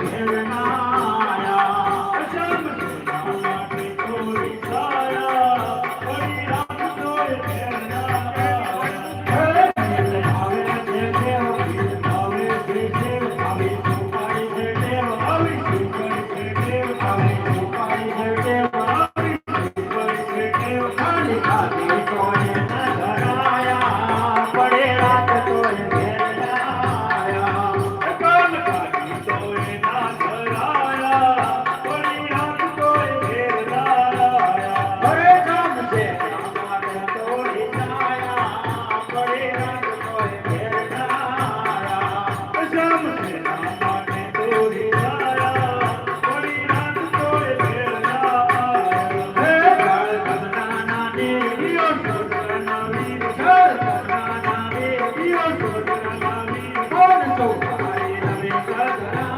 and Thank you.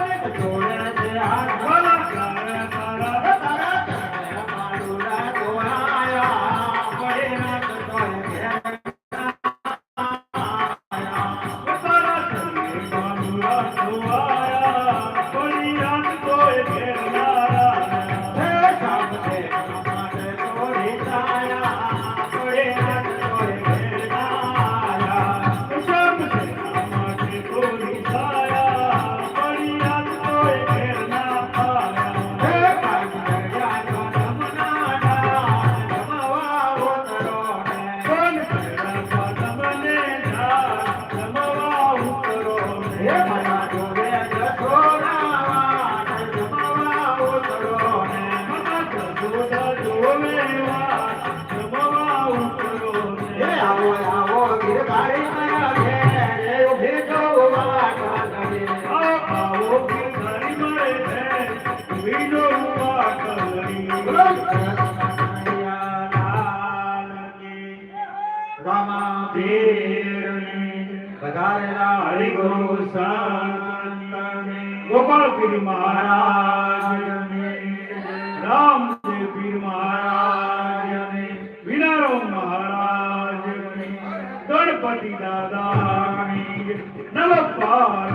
Yeah. પધારેલા હરિગુરુ સંતને ગોપાલ મહારાજ રામ પીર મહારાજ વિનારો મહારાજ ગણપતિ દાદા નમઃ